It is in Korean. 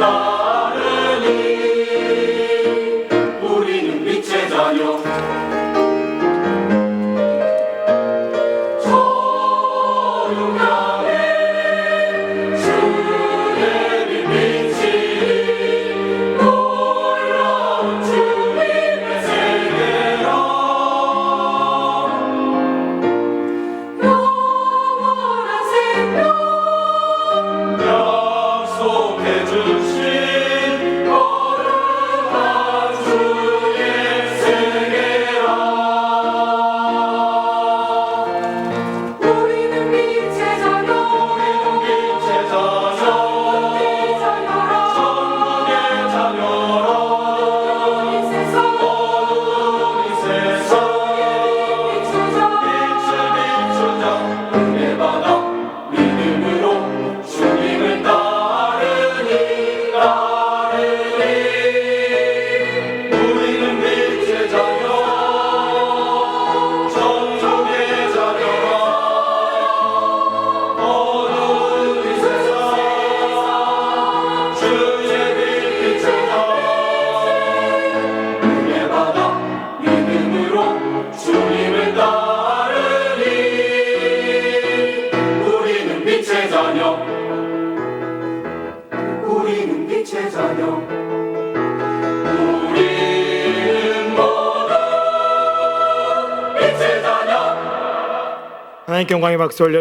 따르니 우리는 빛의 자녀. 하나님께 영광의 박수 올려